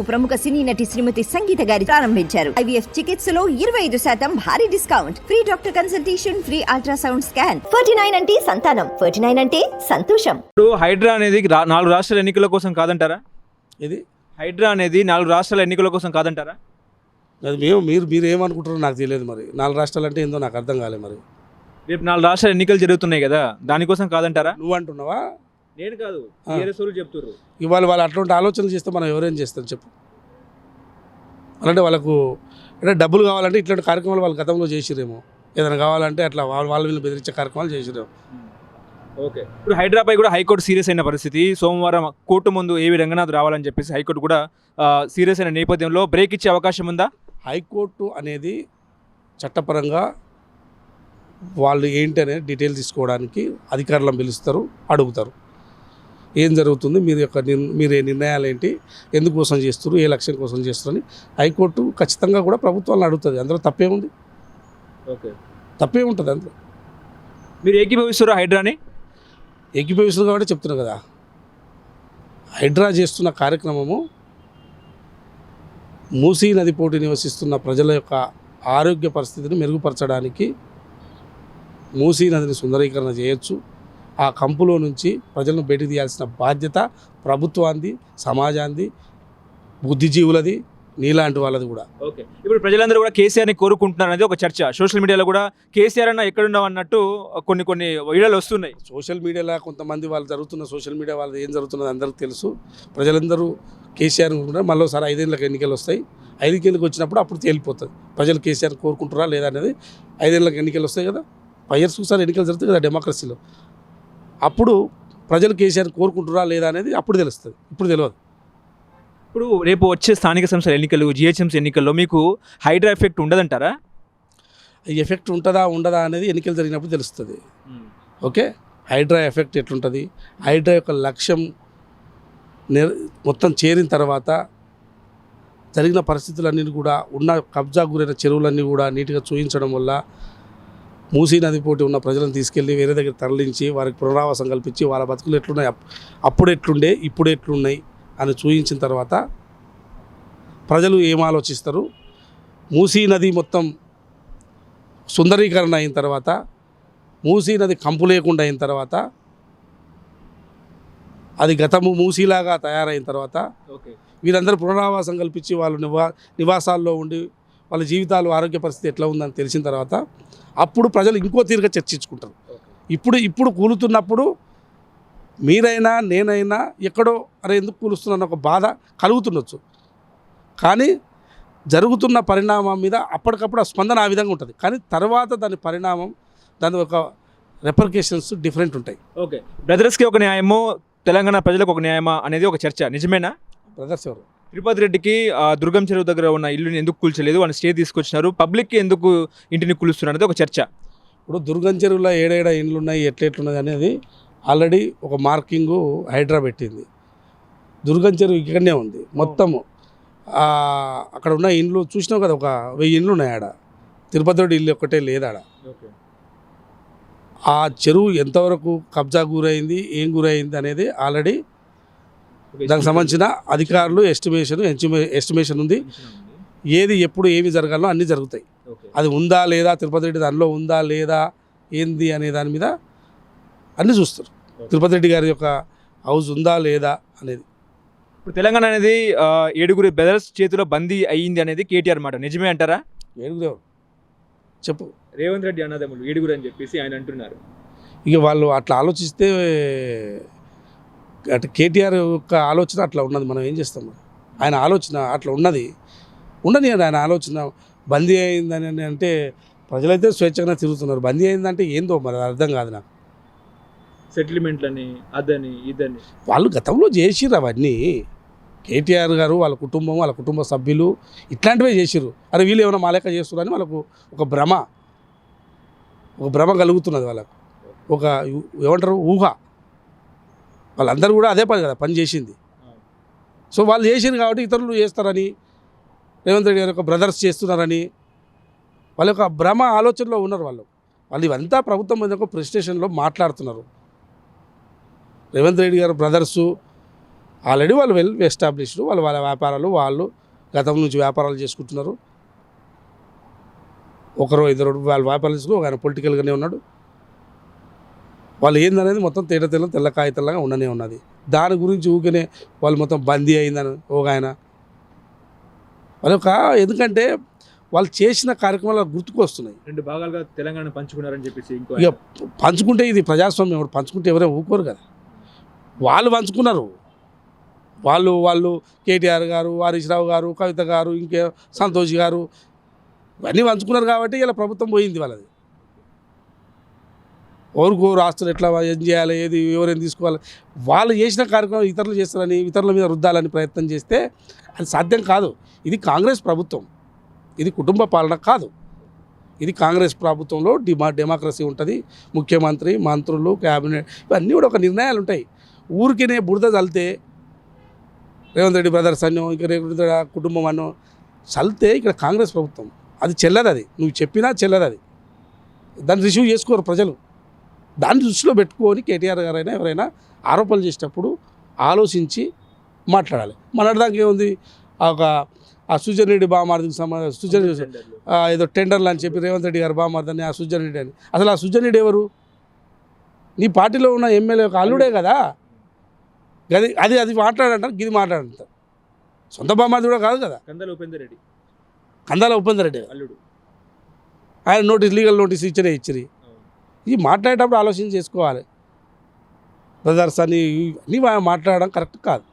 ప్రముఖ సినీ నటి శ్రీమతి సంగీత గారి ప్రారంభించారు. ఐవీఎఫ్ చికిత్సలో ఇరవై ఐదు శాతం భారీ discount. Free doctor consultation free ultrasound scan. Forty nine అంటే సంతానం. ఫోర్టీ నైన్ అంటే సంతోషం. ఇప్పుడు హైడ్రా అనేది రా- నాలుగు రాష్ట్రాల ఎన్నికల కోసం కాదంటారా? ఇది హైడ్రా అనేది నాలుగు రాష్ట్రాల ఎన్నికల కోసం కాదంటారా? అది మేము మీరు మీరు ఏమనుకుంటారో నాకు తెలియదు మరి. నాలుగు రాష్ట్రాలు అంటే ఏందో నాకు అర్థం కాలేదు మరి. రేపు నాలుగు రాష్ట్రాల ఎన్నికలు జరుగుతున్నాయి కదా దానికోసం కాదంటారా? నువ్వు అంటున్నావా? నేను కాదు చెప్తున్నారు ఇవాళ వాళ్ళు అట్లాంటి ఆలోచనలు చేస్తే మనం ఎవరేం చేస్తాం చెప్పు. అంటే వాళ్ళకు అంటే డబ్బులు కావాలంటే ఇట్లాంటి కార్యక్రమాలు వాళ్ళు గతంలో చేసిరేమో. ఏదైనా కావాలంటే అట్లా వాళ్ళ వాళ్ళ వీళ్ళు బెదిరించే కార్యక్రమాలు చేసిరేమో. ఓకే. ఇప్పుడు హైడ్రాపై కూడా హైకోర్టు సీరియస్ అయిన పరిస్థితి. సోమవారం కోర్టు ముందు ఏవి రంగనాథ్ రావాలని చెప్పేసి హైకోర్టు కూడా సీరియస్ అయిన నేపథ్యంలో బ్రేక్ ఇచ్చే అవకాశం ఉందా? హైకోర్టు అనేది చట్టపరంగా వాళ్ళు ఏంటి అనేది డీటెయిల్ తీసుకోవడానికి అధికారులను పిలుస్తారు అడుగుతారు. ఏం జరుగుతుంది? మీరు యొక్క మీరు ఏ నిర్ణయాలు ఏంటి ఎందుకోసం చేస్తారు ఏ లక్ష్యం కోసం చేస్తారు అని హైకోర్టు ఖచ్చితంగా కూడా ప్రభుత్వాలను అడుగుతుంది. అందులో తప్పేముంది ఓకే. తప్పే ఉంటుంది అందులో. మీరు ఏకీభవిస్తారా హైడ్రాని? ఏకీభవిస్తుంది కాబట్టి చెప్తున్నా కదా. హైడ్రా చేస్తున్న కార్యక్రమము మూసీ నది పోటీ నివసిస్తున్న ప్రజల యొక్క ఆరోగ్య పరిస్థితిని మెరుగుపరచడానికి మూసీ నదిని సుందరీకరణ చేయొచ్చు. ఆ కంపులో నుంచి ప్రజలను బయటికి తీయాల్సిన బాధ్యత ప్రభుత్వాన్ని సమాజాన్ని బుద్ధిజీవులది నీలాంటి వాళ్ళది కూడా. ఓకే. ఇప్పుడు ప్రజలందరూ కూడా కేసీఆర్ని కోరుకుంటున్నారు అనేది ఒక చర్చ. సోషల్ మీడియాలో కూడా కేసీఆర్ అన్న ఎక్కడున్నావు అన్నట్టు కొన్ని కొన్ని వీడియోలు వస్తున్నాయి. సోషల్ మీడియాలో కొంతమంది వాళ్ళు జరుగుతున్న సోషల్ మీడియా వాళ్ళది ఏం జరుగుతున్నది అందరికీ తెలుసు. ప్రజలందరూ కేసీఆర్ అనుకుంటారు మళ్ళీ ఒకసారి ఐదేళ్ళకి ఎన్నికలు వస్తాయి. ఐదుకేళ్ళకి వచ్చినప్పుడు అప్పుడు తేలిపోతుంది. ప్రజలు కేసీఆర్ కోరుకుంటారా లేదా అనేది ఐదేళ్ళకి ఎన్నికలు వస్తాయి కదా. ఫైవ్ ఇయర్స్ ఒకసారి ఎన్నికలు జరుగుతాయి కదా డెమోక్రసీలో అప్పుడు ప్రజలు కేసీఆర్ కోరుకుంటారా లేదా అనేది అప్పుడు తెలుస్తుంది. ఇప్పుడు తెలియదు ఇప్పుడు రేపు వచ్చే స్థానిక సంస్థల ఎన్నికలు జిహెచ్ఎంసీ ఎన్నికల్లో మీకు హైడ్రా ఎఫెక్ట్ ఉండదంటారా? ఈ ఎఫెక్ట్ ఉంటుందా ఉండదా అనేది ఎన్నికలు జరిగినప్పుడు తెలుస్తుంది. ఓకే? హైడ్రా ఎఫెక్ట్ ఎట్లుంటుంది? హైడ్రా యొక్క లక్ష్యం నిర్ మొత్తం చేరిన తర్వాత జరిగిన పరిస్థితులన్నీ కూడా ఉన్న కబ్జా గురైన చెరువులన్నీ కూడా నీట్గా చూయించడం వల్ల మూసీ నది పోటీ ఉన్న ప్రజలను తీసుకెళ్ళి వేరే దగ్గర తరలించి వారికి పునరావాసం కల్పించి వాళ్ళ బతుకులు ఎట్లున్నాయి? అప్- అప్పుడు ఎట్లుండే ఇప్పుడు ఎట్లున్నాయి అని చూయించిన తర్వాత ప్రజలు ఏం ఆలోచిస్తారు? మూసీ నది మొత్తం సుందరీకరణ అయిన తర్వాత మూసీ నది కంపు లేకుండా అయిన తర్వాత అది గతము మూసీలాగా తయారైన తర్వాత ఓకే. వీరందరూ పునరావాసం కల్పించి వాళ్ళు నివా నివాసాల్లో ఉండి వాళ్ళ జీవితాలు ఆరోగ్య పరిస్థితి ఎట్లా ఉందని తెలిసిన తర్వాత అప్పుడు ప్రజలు ఇంకో తీరుగా చర్చించుకుంటారు. ఇప్పుడు ఇప్పుడు కూలుతున్నప్పుడు మీరైనా నేనైనా ఎక్కడో అరే ఎందుకు కూలుస్తున్నాను ఒక బాధ కలుగుతుండొచ్చు. కానీ జరుగుతున్న పరిణామం మీద అప్పటికప్పుడు ఆ స్పందన ఆ విధంగా ఉంటుంది. కానీ తర్వాత దాని పరిణామం దాని ఒక రెపర్కేషన్స్ డిఫరెంట్ ఉంటాయి. ఓకే. బ్రదర్స్కి ఒక న్యాయము తెలంగాణ ప్రజలకు ఒక న్యాయమా అనేది ఒక చర్చ. నిజమేనా? బ్రదర్స్ ఎవరు? తిరుపతి రెడ్డికి ఆ, దుర్గం చెరువు దగ్గర ఉన్న ఇల్లుని ఎందుకు కూల్చలేదు? వాళ్ళు స్టే తీసుకొచ్చినారు. పబ్లిక్కి ఎందుకు ఇంటిని కూలుస్తున్నారు అనేది ఒక చర్చ. ఇప్పుడు దుర్గం చెరువులో ఏడేడ ఇండ్లు ఉన్నాయి ఎట్లా ఎట్లున్నది అనేది ఆల్రెడీ ఒక మార్కింగు హైడ్రా పెట్టింది. దుర్గం చెరువు ఇక్కడనే ఉంది మొత్తము. అక్కడ ఉన్న ఇండ్లు చూసినావు కదా ఒక వెయ్యి ఇండ్లు ఉన్నాయి ఆడ. తిరుపతి రోడ్డు ఇల్లు ఒక్కటే లేదు ఆడ. ఆ చెరువు ఎంతవరకు కబ్జా గురైంది ఏం గురైంది అనేది ఆల్రెడీ దానికి సంబంధించిన అధికారులు ఎస్టిమేషన్ ఎస్టిమేషన్ ఉంది. ఏది ఎప్పుడు ఏమి జరగాలో అన్నీ జరుగుతాయి. అది ఉందా లేదా తిరుపతి రెడ్డి దానిలో ఉందా లేదా ఏంది అనే దాని మీద అన్నీ చూస్తారు. తిరుపతి రెడ్డి గారి యొక్క హౌస్ ఉందా లేదా అనేది. ఇప్పుడు తెలంగాణ అనేది ఏడుగురి బ్రదర్స్ చేతిలో బందీ అయ్యింది అనేది కేటీఆర్ మాట. నిజమే అంటారా? ఏడుగురు చెప్పు. రేవంత్ రెడ్డి అన్నదమ్ములు ఏడుగురు అని చెప్పేసి ఆయన అంటున్నారు. ఇక వాళ్ళు అట్లా ఆలోచిస్తే అంటే కేటీఆర్ యొక్క ఆలోచన అట్లా ఉన్నది మనం ఏం చేస్తాం మరి? ఆయన ఆలోచన అట్లా ఉన్నది. ఉండని ఆయన ఆలోచన. బందీ అయిందని అంటే ప్రజలైతే స్వేచ్ఛగానే తిరుగుతున్నారు. బందీ అయిందంటే ఏందో మరి అర్థం కాదు నాకు. సెటిల్మెంట్లని అదని ఇదని. వాళ్ళు గతంలో చేసిర్రు అవన్నీ. కేటీఆర్ గారు వాళ్ళ కుటుంబం వాళ్ళ కుటుంబ సభ్యులు ఇట్లాంటివే చేసిర్రు. అరే వీళ్ళు ఏమైనా మా లెక్క చేస్తున్నారని వాళ్ళకు ఒక భ్రమ. ఒక భ్రమ కలుగుతున్నది వాళ్ళకు. ఒక ఏమంటారు? ఊహ. వాళ్ళందరూ కూడా అదే పని కదా పని చేసింది. సో వాళ్ళు చేసింది కాబట్టి ఇతరులు చేస్తారని రేవంత్ రెడ్డి గారి యొక్క బ్రదర్స్ చేస్తున్నారని వాళ్ళ యొక్క భ్రమ ఆలోచనలో ఉన్నారు వాళ్ళు. వాళ్ళు ఇవంతా ప్రభుత్వం మీద ఒక ప్రెస్టేషన్లో మాట్లాడుతున్నారు. రేవంత్ రెడ్డి గారు బ్రదర్సు ఆల్రెడీ వాళ్ళు వెల్ ఎస్టాబ్లిష్డ్ వాళ్ళు వాళ్ళ వ్యాపారాలు వాళ్ళు గతం నుంచి వ్యాపారాలు చేసుకుంటున్నారు. ఒకరు ఇద్దరు వాళ్ళు వ్యాపారాలు చేసుకుని ఒక ఆయన పొలిటికల్గానే ఉన్నాడు. వాళ్ళు ఏందనేది మొత్తం తేట తెల్ల తెల్ల కాగితంలాగా ఉండనే ఉన్నది. దాని గురించి ఊకనే వాళ్ళు మొత్తం బందీ అయిందని ఒక ఆయన. వాళ్ళ ఒక ఎందుకంటే వాళ్ళు చేసిన కార్యక్రమాలు గుర్తుకు వస్తున్నాయి రెండు భాగాలుగా తెలంగాణ పంచుకున్నారని చెప్పేసి ఇంకో ఇక పంచుకుంటే ఇది ప్రజాస్వామ్యం ఎవరు పంచుకుంటే ఎవరైనా ఊరుకోరు కదా. వాళ్ళు పంచుకున్నారు. వాళ్ళు వాళ్ళు కేటీఆర్ గారు హరీష్ రావు గారు కవిత గారు ఇంకే సంతోష్ గారు ఇవన్నీ పంచుకున్నారు కాబట్టి ఇలా ప్రభుత్వం పోయింది వాళ్ళది. ఎవరికోరు ఆస్తులు ఎట్లా ఏం చేయాలి ఏది ఎవరైనా తీసుకోవాలి? వాళ్ళు చేసిన కార్యక్రమం ఇతరులు చేస్తారని ఇతరుల మీద రుద్దాలని ప్రయత్నం చేస్తే అది సాధ్యం కాదు. ఇది కాంగ్రెస్ ప్రభుత్వం. ఇది కుటుంబ పాలన కాదు. ఇది కాంగ్రెస్ ప్రభుత్వంలో డిమా డెమోక్రసీ ఉంటుంది. ముఖ్యమంత్రి మంత్రులు క్యాబినెట్ ఇవన్నీ కూడా ఒక నిర్ణయాలు ఉంటాయి. ఊరికినే బురద చల్లితే రేవంత్ రెడ్డి బ్రదర్స్ అన్నో ఇంకా రేవంత్ రెడ్డి కుటుంబం అనో చల్లితే ఇక్కడ కాంగ్రెస్ ప్రభుత్వం. అది చెల్లదు అది నువ్వు చెప్పినా చెల్లదు అది దాన్ని రిసీవ్ చేసుకోరు ప్రజలు. దాన్ని దృష్టిలో పెట్టుకొని కేటీఆర్ గారైనా ఎవరైనా ఆరోపణలు చేసేటప్పుడు ఆలోచించి మాట్లాడాలి. మొన్నటిదాకా ఏముంది? ఒక ఆ సుజన్ రెడ్డి బామార్దికి సంబంధించి సుజన్ ఏదో టెండర్లు అని చెప్పి రేవంత్ రెడ్డి గారు బామార్దని ఆ సుజన్ రెడ్డి అని. అసలు ఆ సుజన్ రెడ్డి ఎవరు? నీ పార్టీలో ఉన్న ఎమ్మెల్యే ఒక అల్లుడే కదా? అది అది అది మాట్లాడంటారు గిది మాట్లాడంటారు. సొంత బామార్ది కూడా కాదు కదా? కందల ఉపేందర్ రెడ్డి. కందాల ఉపేందర్ రెడ్డి. అల్లుడు. ఆయన నోటీస్ లీగల్ నోటీస్ ఇచ్చినే ఇచ్చిరి. ఇది మాట్లాడేటప్పుడు ఆలోచన చేసుకోవాలి. బ్రదర్స్ అని ఇవన్నీ మాట్లాడడం కరెక్ట్ కాదు.